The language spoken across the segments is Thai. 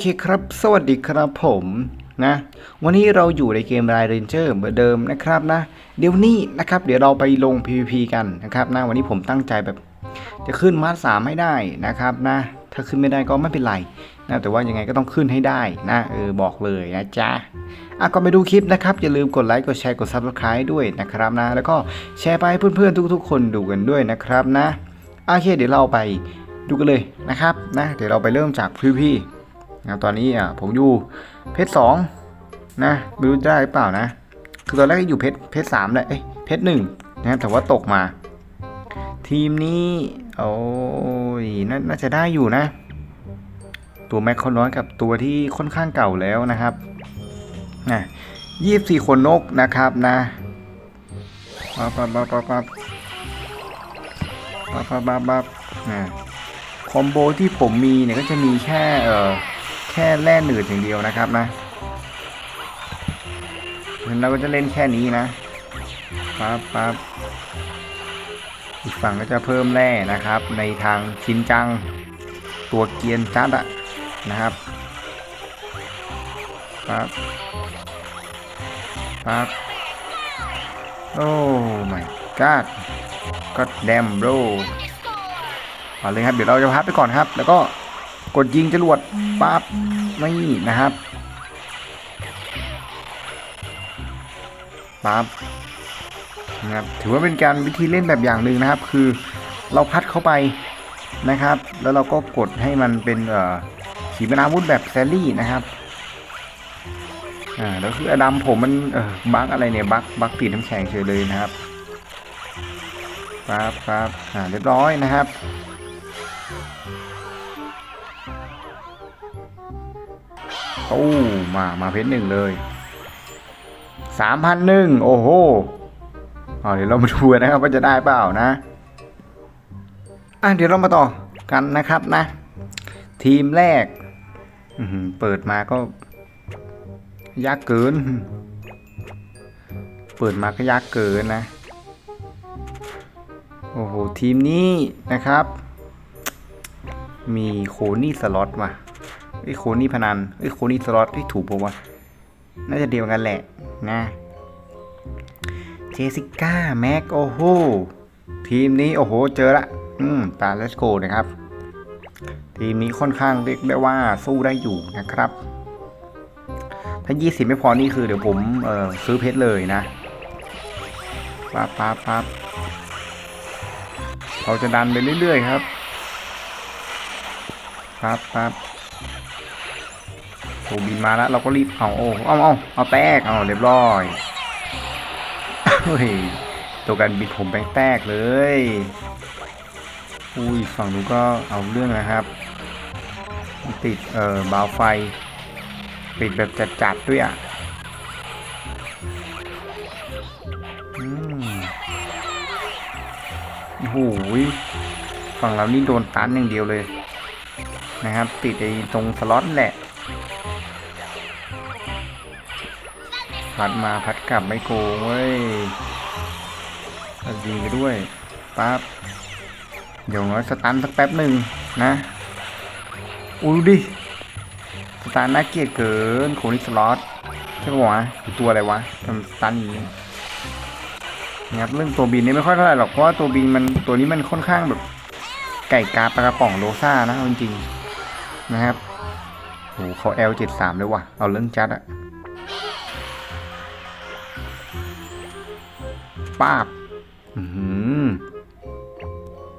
โอเคครับ สวัสดีครับผมนะ วันนี้เราอยู่ในเกมรายเรนเจอร์เหมือนเดิมนะครับนะ เดี๋ยวนี้นะครับ เดี๋ยวเราไปลง PVP กันนะครับนะ วันนี้ผมตั้งใจแบบ จะขึ้นมาสามให้ได้นะครับนะ ถ้าขึ้นไม่ได้ก็ไม่เป็นไรนะ แต่ว่ายังไงก็ต้องขึ้นให้ได้นะ เออ บอกเลยนะจ๊ะ อะก็ไปดูคลิปนะครับ อย่าลืมกดไลค์ กดแชร์ กด Subscribe ด้วยนะครับนะ แล้วก็แชร์ไปให้เพื่อนๆทุก ๆ คนดูกันด้วยนะครับนะ โอเค เดี๋ยวเราไปดูกันเลยนะครับนะ เดี๋ยวเราไปเริ่มจาก PVP นะตอนนี้อะผมอยู่เพชรสองนะไม่รู้ได้หรือเปล่านะ คือตอนแรกก็อยู่เพชรเพชรสามแหละเอ้ยเพชรหนึ่งนะแต่ว่าตกมา ทีมนี้โอ้ยนน่าจะได้อยู่นะ ตัวแม็กคอนน้อยกับตัวที่ค่อนข้างเก่าแล้วนะครับนะยี่สิบสี่คนนกนะครับนะปับปั๊บปั๊บปั๊บปั๊บปั๊บปั๊บปั๊บปั๊บนะคอมโบที่ผมมีเนี่ยก็จะมีแค่เอ่อ แค่แร่หนืดอย่างเดียวนะครับนะเราก็จะเล่นแค่นี้นะปั๊บปั๊บอีกฝั่งก็จะเพิ่มแร่นะครับ ในทางชินจังตัวเกียนจัดอะนะครับปั๊บปั๊บโอ้ my god ก็แดมโบรเอาเลยครับ เดี๋ยวเราจะพักไปก่อนครับ แล้วก็ กดยิงจรวดปั๊บนี่นะครับปั๊บนะครับถือว่าเป็นการวิธีเล่นแบบอย่างหนึ่งนะครับ คือเราพัดเข้าไปนะครับ แล้วเราก็กดให้มันเป็นขีปนาวุธแบบแซลลี่นะครับอ่าแล้วคืออดัมผมมันเออบั๊กอะไรเนี่ยบั๊กบั๊กปีดน้ำแข็งเฉยเลยนะครับปั๊บปั๊บอ่าเรียบร้อยนะครับ ตู้มามาเพชรหนึ่งเลยสามพันหนึ่งโอ้โหเดี๋ยวเรามาดูนะครับว่าจะได้เปล่านะอะเดี๋ยวเรามาต่อกันนะครับนะ ทีมแรกเปิดมาก็ ยากเกิน เปิดมาก็ยากเกินนะ โอ้โห ทีมนี้นะครับ มีโคนี่สล็อตมา ไอ้โคนี่พนันไอ้โคนี่สล็อตที่ถูกปะวะน่าจะเดียวกันแหละนะเจสิก้าแม็กโอ้โหทีมนี้โอ้โหเจอละอืมตาเลสโกนะครับ ทีมนี้ค่อนข้างเรียกได้ว่าสู้ได้อยู่นะครับ ถ้า 20 ไม่พอนี่คือเดี๋ยวผมเอ่อซื้อเพชรเลยนะปั๊บปั๊บปั๊บเราจะดันไปเรื่อยๆครับปั๊บปั๊บ โอ้บินมาแล้ว เราก็รีบเอาโอ้เอาเอาเอาแตกเอาเรียบร้อยเฮ้ยตัวการบินผมแบงแตกเลย อุ้ยฝั่งนู้นก็เอาเรื่องนะครับ ติดเอ่อบาวไฟปิดแบบจัดๆด้วยอะโอ้โหฝั่งเรานี่โดนตันอย่างเดียวเลยนะครับ ติดไอ้ตรงสล็อตแหละ พัดมาพัดกลับไม่โกงเว้ยพัดยิงไปด้วยปั๊บเดี๋ยวน้อยสตันสักแป๊บหนึ่งนะอุ้ยดูดิสตันน่าเกลียดเกินโคนิสล็อตใช่ปะวะหรือตัวอะไรวะทำสตันอย่างนี้นะครับเรื่องตัวบินนี่ไม่ค่อยเท่าไหร่หรอกเพราะว่าตัวบินมันตัวนี้มันค่อนข้างแบบไก่กาปลากระป๋องโลซ่านะเอาจริงๆนะครับโหเขา L73 เลยว่ะเอาเรื่องจัดอะ ป้าบ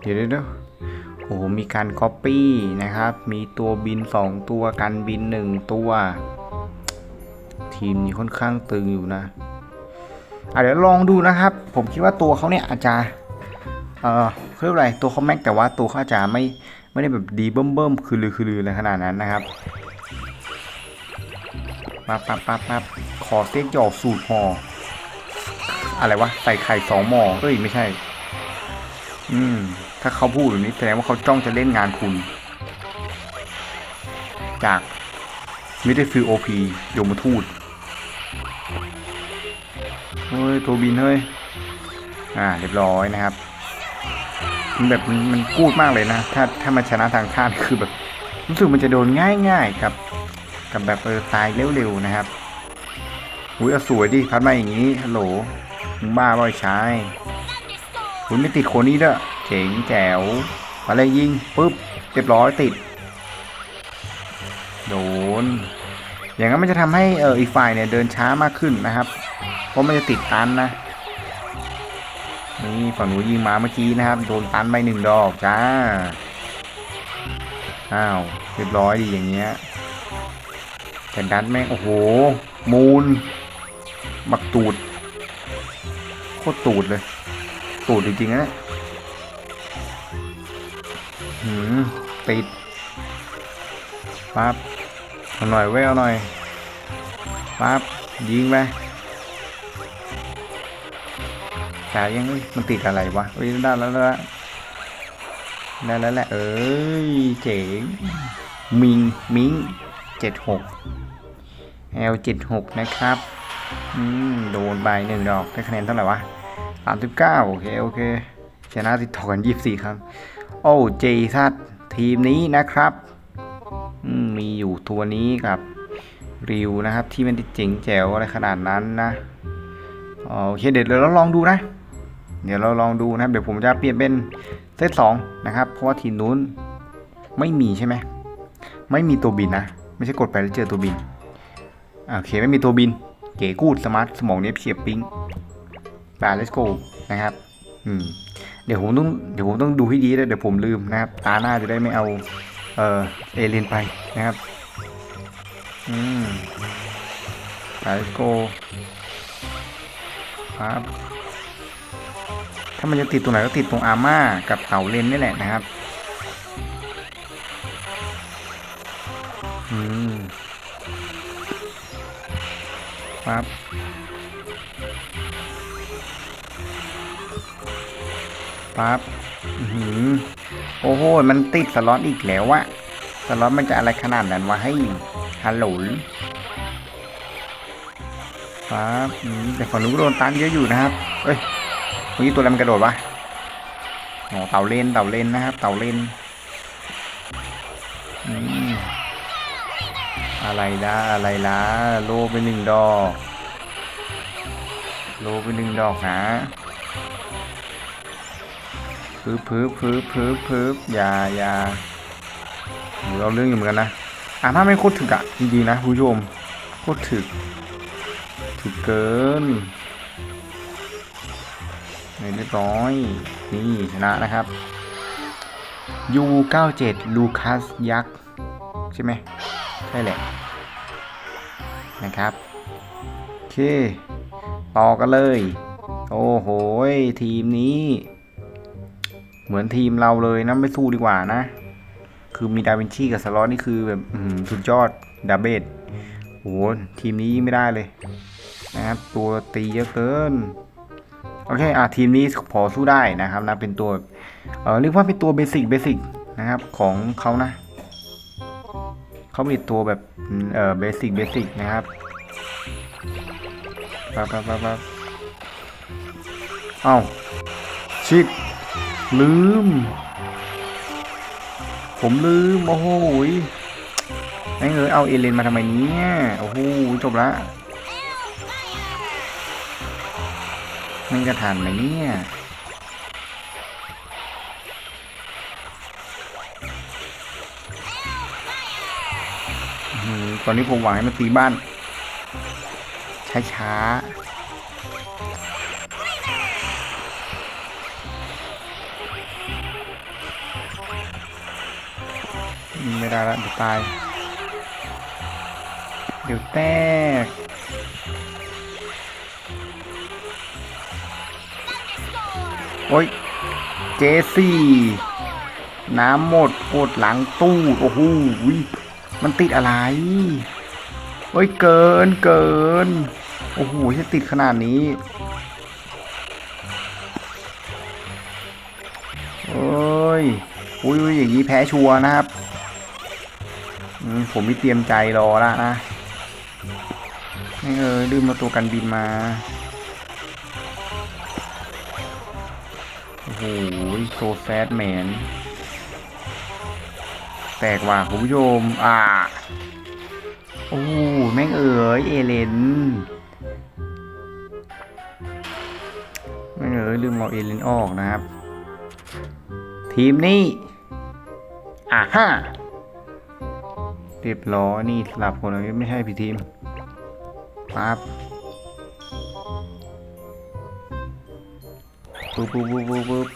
เดี๋ยวเดี๋ยวโอ้โหมีการก๊อปปี้นะครับ มีตัวบิน 2 ตัวกันบิน 1 ตัว ทีมนี้ค่อนข้างตึงอยู่นะอะเดี๋ยวลองดูนะครับ ผมคิดว่าตัวเขาเนี่ยอาจจะเอ่อเขาเรียกอะไรตัวเขาแม็กแต่ว่าตัวเขาอาจจะไม่ไม่ได้แบบดีเบิ่มเบิ่มคือลือคือลืออะไรขนาดนั้นนะครับปั๊บปั๊บปั๊บปั๊บขอเซ็กหยอกสูตรหอ อะไรวะใส่ไข่สองหม้อเอ้ยไม่ใช่ อืม ถ้าเขาพูดแบบนี้แสดงว่าเขาจ้องจะเล่นงานคุณ จากมิเตฟิลโอพีโยมทูตเฮ้ยตัวบินเฮ้ย อ่า เรียบร้อยนะครับ มันแบบมันมันกูดมากเลยนะ ถ้าถ้ามันชนะทางท่าคือแบบ รู้สึกมันจะโดนง่ายๆกับ กับแบบเออตายเร็วๆนะครับอุ้ยเอาสวยดิพัดมาอย่างนี้ฮัลโหล มึงบ้าบ่อยชายคุณไม่ติดคนนี้ด้วยเจ๋งแจ๋วอะไรยิงปุ๊บเรียบร้อยติด โดน อย่างนั้นมันจะทำให้เอออีกฝ่ายเนี่ยเดินช้ามากขึ้นนะครับ เพราะมันจะติดตันนะ นี่ฝั่งหนูยิงมาเมื่อกี้นะครับ โดนตันไปหนึ่งดอกจ้า อ้าวเรียบร้อยดีอย่างเงี้ยแต่ดันแม่งโอ้โห มูลบักตูด คตรตูดเลย ตูดจริงๆนะเนี่ยหืมติดปั๊บเอาหน่อยเว้ยเอาหน่อยปั๊บยิงไปแต่ยังเอ้ยมันติดอะไรวะเอ้ยได้แล้วแล้วได้แล้วแหละ เอ้ย เจ๋ง มิง มิงเจ็ดหก L เจ็ดหกนะครับอืมโดนไปหนึ่งดอกได้คะแนนเท่าไหร่วะ สามสิบเก้าโอเค โอเค ชนะติดต่อกันยี่สิบสี่ครั้ง โอ้เจซัดทีมนี้นะครับ มีอยู่ตัวนี้กับริวนะครับ ที่มันเจ๋งแจ๋วอะไรขนาดนั้นนะโอเคเดี๋ยวเราลองดูนะ เดี๋ยวเราลองดูนะครับ เดี๋ยวผมจะเปลี่ยนเป็นเซตสองนะครับ เพราะว่าทีมนู้นไม่มีใช่ไหม ไม่มีตัวบินนะ ไม่ใช่กดไปแล้วเจอตัวบิน โอเคไม่มีตัวบิน เก๋กูดสมาร์ทสมองเนี้ยเฉียบปิ้ง บา let's go นะครับ อืม เดี๋ยวผมต้อง เดี๋ยวผมต้องดูให้ดีเลยเดี๋ยวผมลืมนะครับ ตาหน้าจะได้ไม่เอา เออเอเลนไปนะครับ อืมบา let's go ครับถ้ามันจะติดตรงไหนก็ติดตรงอาม่ากับเต่าเลนนี่แหละนะครับ อืมปั๊บ ปั๊บอือหือโอ้โห มันติดสล็อตอีกแล้วอะสล็อตมันจะอะไรขนาดนั้นวะให้ฮัลโหลปั๊บแต่ฝั่งนู้นก็โดนตันเยอะอยู่นะครับ เอ้ยเมื่อกี้ตัวอะไรมันกระโดดวะอ๋อเต่าเล่นเต่าเล่นนะครับ เต่าเล่นอืมอะไรล่ะอะไรล่ะโลไปหนึ่งดอก โลไปหนึ่งดอกนะ พึบพึบพึบพึบพึบอย่าอย่าเราเรื่องอยู่เหมือนกันนะ อ่าถ้าไม่โคตรถึกอะจริงๆนะผู้ชมโคตรถึก ถึกเกินเรียบร้อย นี่ชนะนะครับ U97 ลูคัสยักษ์ใช่ไหมใช่แหละนะครับ โอเค ต่อกันเลย โอ้โห ทีมนี้ เหมือนทีมเราเลยนะไม่สู้ดีกว่านะ คือมีดาวินชีกับสล็อตนี่คือแบบสุดยอดดาเบดโอ้โหทีมนี้ไม่ได้เลยนะครับตัวตีเยอะเกินโอเคอะทีมนี้พอสู้ได้นะครับนะเป็นตัวเออเรียกว่าเป็นตัวเบสิกเบสิกนะครับของเขานะเขามีตัวแบบเออเบสิกเบสิกนะครับปั๊บปั๊บปั๊บปั๊บเอ้าชิด ลืม ผมลืม โอ้โหยแม่งเอ้ยเอาเอเลนมาทำไมเนี่ยโอ้โหจบละมันจะทันไหมเนี่ย ตอนนี้ผมหวังให้มันตีบ้าน ช้าๆ ไม่ได้แล้วเดี๋ยวตาย เดี๋ยวแตก โอ้ย เจสี่ น้ำหมดกดหลังตู้ โอ้โหมันติดอะไร โอ้ย เกินเกิน โอ้โหจะติดขนาดนี้โอ้ยอุ้ยอุ้ยอย่างนี้แพ้ชัวร์นะครับ ผมไม่เตรียมใจรอละนะไม่เออลืมมาตัวกันบินมา โอ้โหโซแซดแมน แตกว่ะคุณผู้ชม อ่า โอ้แม่งเอ๋ยเอเลนแม่งเอ๋ยลืมเอาเอเลนออกนะครับ ทีมนี้ อะฮะ เรียบร้อยนี่สลับคนเลยไม่ใช่พี่ทีมปั๊บปุ๊บปุ๊บปุ๊บปุ๊บปุ๊บ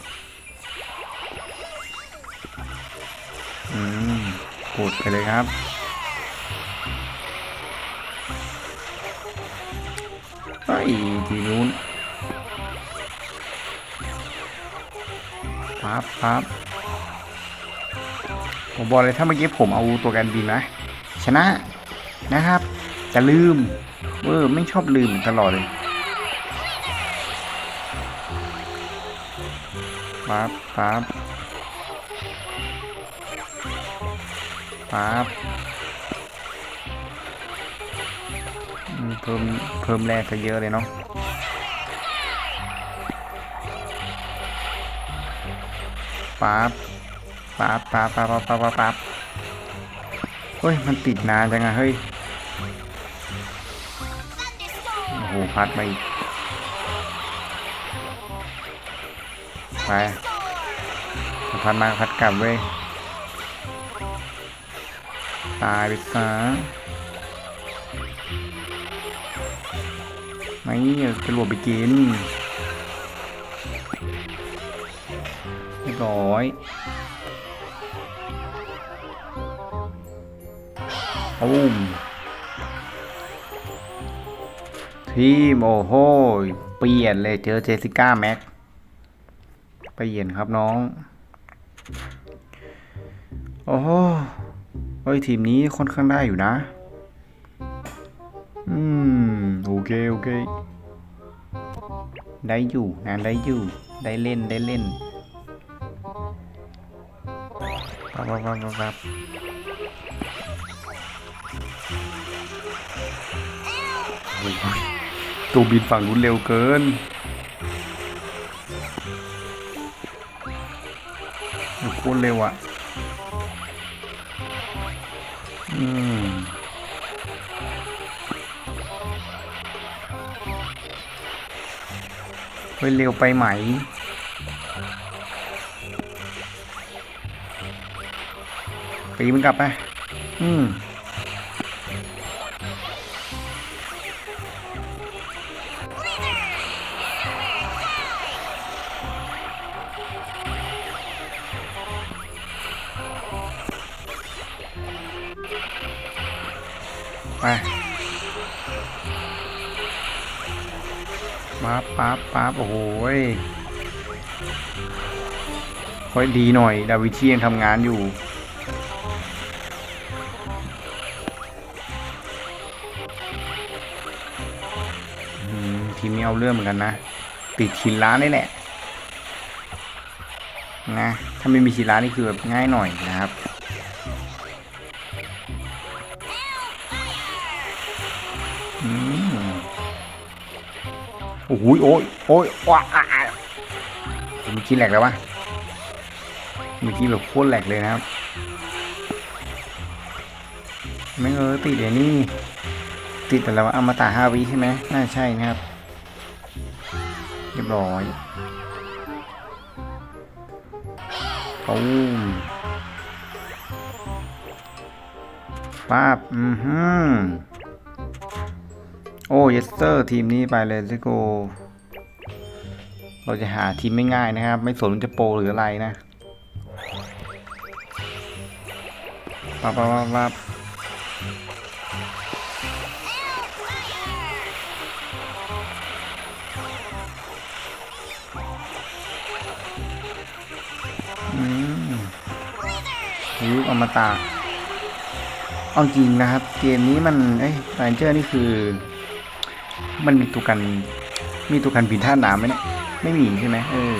อืมกดไปเลยครับไอ้ทีนู้นปั๊บปั๊บผมบอกเลยถ้าเมื่อกี้ผมเอาตัวกันบินนะ ชนะนะครับจะลืมเวอร์ไม่ชอบลืมตลอดเลยปั๊บปั๊บปั๊บเพิ่มเพิ่มแรงซะเยอะเลยเนาะปั๊บปั๊บปั๊บปั๊บปั๊บปั๊บ เฮ้ย มันติดนานจังอะเฮ้ย โอ้โห พัดมาอีก ไปพัดมาพัดกลับเว้ย ตายไปซะไม่จะหลวดไปกินเรียบร้อย อุ้มทีมโอ้โหเปลี่ยนเลยเจอเจสิก้าแม็กเปลี่ยนครับน้อง โอ้โหเฮ้ยทีมนี้ค่อนข้างได้อยู่นะ อืม โอเค โอเค ได้อยู่งานได้อยู่ ได้เล่นได้เล่นปั๊บปั๊บปั๊บปั๊บปั๊บ ตัวบินฝั่งนู้นเร็วเกินโอ้โคตรเร็วอะ อืมเฮ้ยเร็วไปไหมปีมันกลับไป อืม ไปปั๊บปั๊บปั๊บโอ้โหยค่อยดีหน่อย ดาวิชียังทำงานอยู่ทีมนี้เอาเรื่องเหมือนกันนะ ติดชินล้านนี่แหละนะถ้าไม่มีชินล้านนี่คือแบบง่ายหน่อยนะครับ โอ้โหโอ้ยโอ้ยว้าอะอะเมื่อกี้แหลกแล้ววะเมื่อกี้แบบโคตรแหลกเลยนะครับไม่เออติดไอ้นี่ติดแต่ละว่าอมตะห้าวิใช่ไหมน่าใช่นะครับ เรียบร้อยตูมป้าบอือหือ โอ้เยสเตอร์ทีมนี้ไปเลยซิโก เราจะหาทีมไม่ง่ายนะครับ ไม่สนจะโปรหรืออะไรนะปั๊บปั๊บปั๊บอืมยุคอมตะเอาจริงนะครับ เกมนี้มัน เอ้ยไนเจอร์นี่คือ มันมีตัวกัน มีตัวกันบินท่าน้ำไหมเนี่ยไม่มีใช่ไหมเออ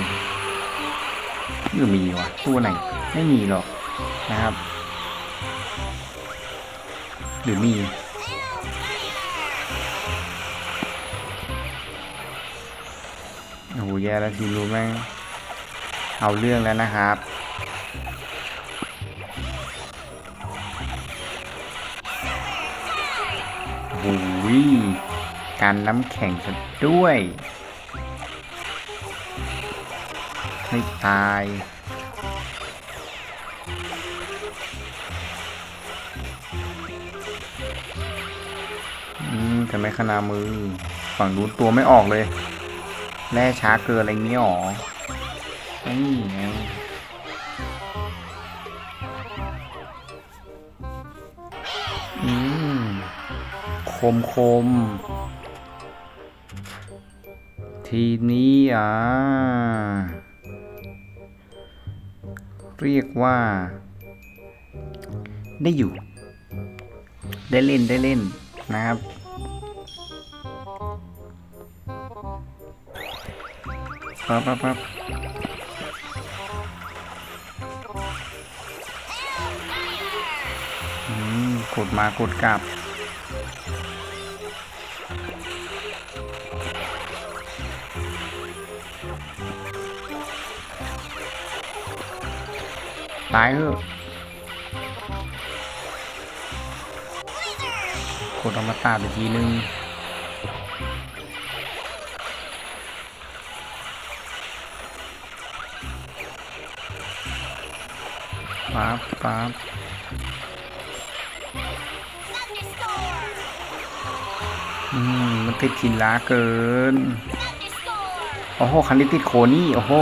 หรือมีวะตัวไหน ไม่มีหรอกนะครับ หรือมีโอ้โหแย่แล้วทีมรู้แม่งเอาเรื่องแล้วนะครับโห การน้ำแข็งซะด้วยไม่ตาย อืมแต่ไม่ขนาดมือ ฝั่งนู้นตัวไม่ออกเลย แร่ช้าเกินอะไรเงี้ยหรอนี่ไงอืม คมคม ทีนี้อะเรียกว่า ได้อยู่ ได้เล่นได้เล่นนะครับปั๊บปั๊บปั๊บอืมกดมากดกลับ ตายเถอะกดอมตะไปทีนึงปั๊บปั๊บอืม มันติดกินล้าเกิน โอ้โห คันนี้ติดโคนี่ โอ้โห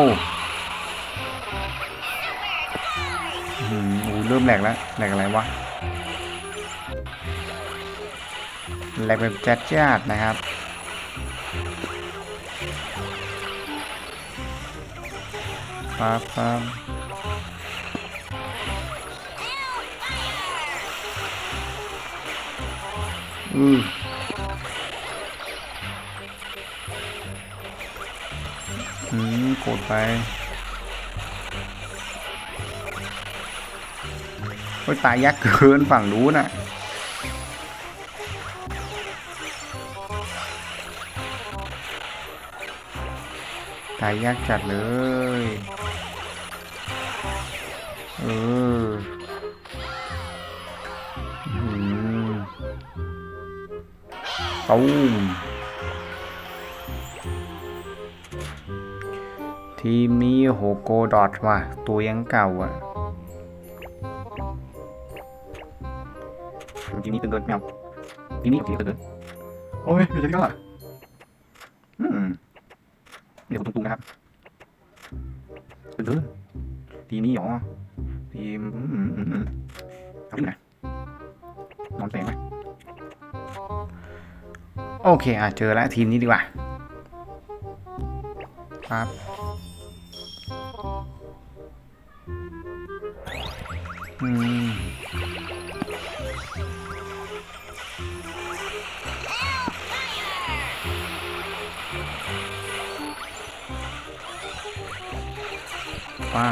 ริ่มแหลกแล้วแหลกอะไรวะแหลกแบบจ๊ดจ้าดนะครับปั๊บปั๊บอืออืมกดไป โอ้ยตายยักเกินฝั่งนู้น่ะตายยากจัดเลย เออตูมทีมนี้โหโกดอทว่ะ ตัวยังเก่าอะ กินไม่เอาทีนี้ทีมตึงเกินโอ้ยไม่ใช่ก็อืมเดี๋ยวตุ้งๆนะครับตึงเกินทีนี้หรอทีมอืมอืมอืมเอาขึ้นมานอนแสงไหมโอเคอะเจอแล้วทีมนี้ดีกว่าครับอืม้า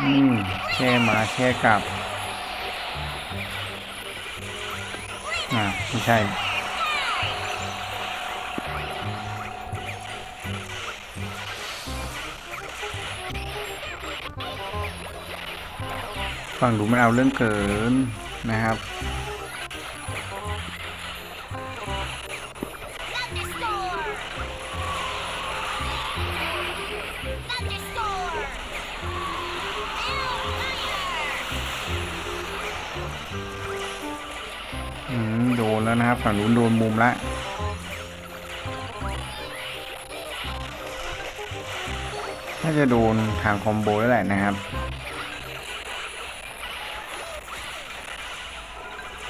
อืมแช่มาแช่กลับ อ่าไม่ใช่ฟังดูมันเอาเรื่องเกินนะครับ ฝั่งนู้นโดนมุมละน่าจะโดนทางคอมโบแล้วแหละนะครับ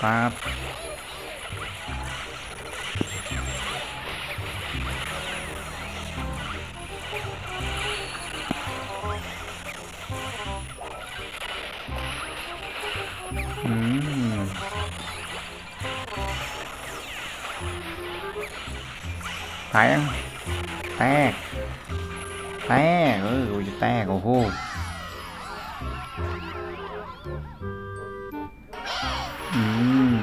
ปั๊บ ตายแตก แตก เออกูจะแตก โอ้โหอืม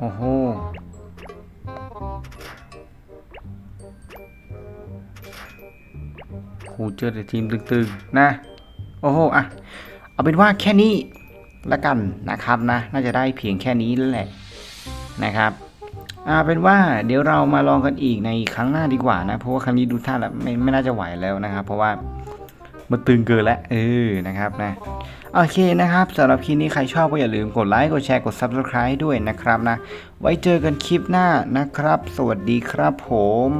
โอ้โหโหเจอแต่ทีมตึงๆ นะ โอ้โห อะ เอาเป็นว่าแค่นี้ ละกันนะครับนะน่าจะได้เพียงแค่นี้แล้วแหละนะครับอ่าเป็นว่าเดี๋ยวเรามาลองกันอีกในครั้งหน้าดีกว่านะเพราะว่าครั้งนี้ดูท่าแล้วไม่ไม่น่าจะไหวแล้วนะครับ เพราะว่ามันตึงเกินแล้วเออนะครับนะโอเคนะครับสำหรับคลิปนี้ใครชอบก็อย่าลืมกดไลค์กดแชร์กด Subscribe ด้วยนะครับนะ ไว้เจอกันคลิปหน้านะครับ สวัสดีครับผม